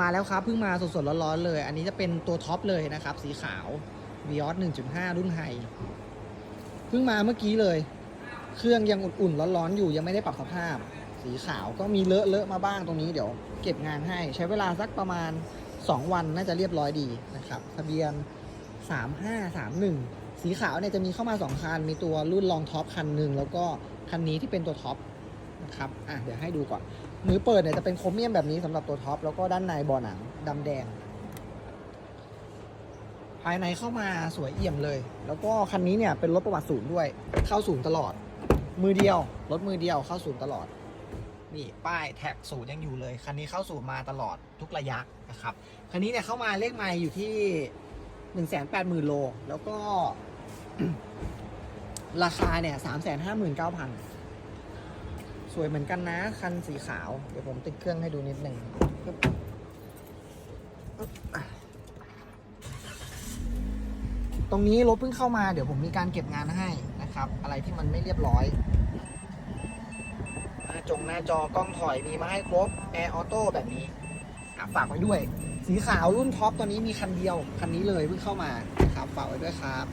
มาแล้วครับ เพิ่งมาสดๆร้อนๆเลย อันนี้จะเป็นตัวท็อปเลยนะครับ สีขาว v ิออส1.5 รุ่นไฮเพิ่งมาเมื่อกี้เลย เครื่องยังอุ่นๆร้อนๆอยู่ยังไม่ได้ปรับสภาพ สีขาวก็มีเลอะๆมาบ้างตรงนี้เดี๋ยวเก็บงานให้ใช้เวลาสักประมาณ 2 วันน่าจะเรียบร้อยดีนะครับทะเบียน 3531 สีขาวเนี่ยจะมีเข้ามา 2 คัน มีตัวรุ่นรองท็อปคันหนึ่งแล้วก็คันนี้ที่เป็นตัวท็อป นะครับอะเดี๋ยวให้ดูก่อนมือเปิดเนี่ยจะเป็นโครเมียมแบบนี้สำหรับตัวท็อปแล้วก็ด้านในบอหนังดำแดง ภายในเข้ามาสวยเอี่ยมเลย แล้วก็คันนี้เนี่ยเป็นรถประวัติศูนย์ด้วย เข้าศูนย์ตลอด มือเดียวรถมือเดียวเข้าศูนย์ตลอดนี่ป้ายแท็กศูนย์ยังอยู่เลยคันนี้เข้าศูนย์มาตลอดทุกระยะนะครับคันนี้เนี่ยเข้ามาเลขไมล์อยู่ที่หนึ่งแสนแปดหมื่นโลแล้วก็ราคาเนี่ยสามแสนห้าหมื่นเก้าพัน สวยเหมือนกันนะ คันสีขาว เดี๋ยวผมติดเครื่องให้ดูนิดหนึ่งตรงนี้รถเพิ่งเข้ามาเดี๋ยวผมมีการเก็บงานให้นะครับ อะไรที่มันไม่เรียบร้อยหน้าจงหน้าจอกล้องถอยมีมาให้ครบแอร์ออโต้แบบนี้ฝากไว้ด้วย สีขาวรุ่นท็อปตัวนี้มีคันเดียว คันนี้เลยเพิ่งเข้ามานะครับฝากไว้ด้วยครับ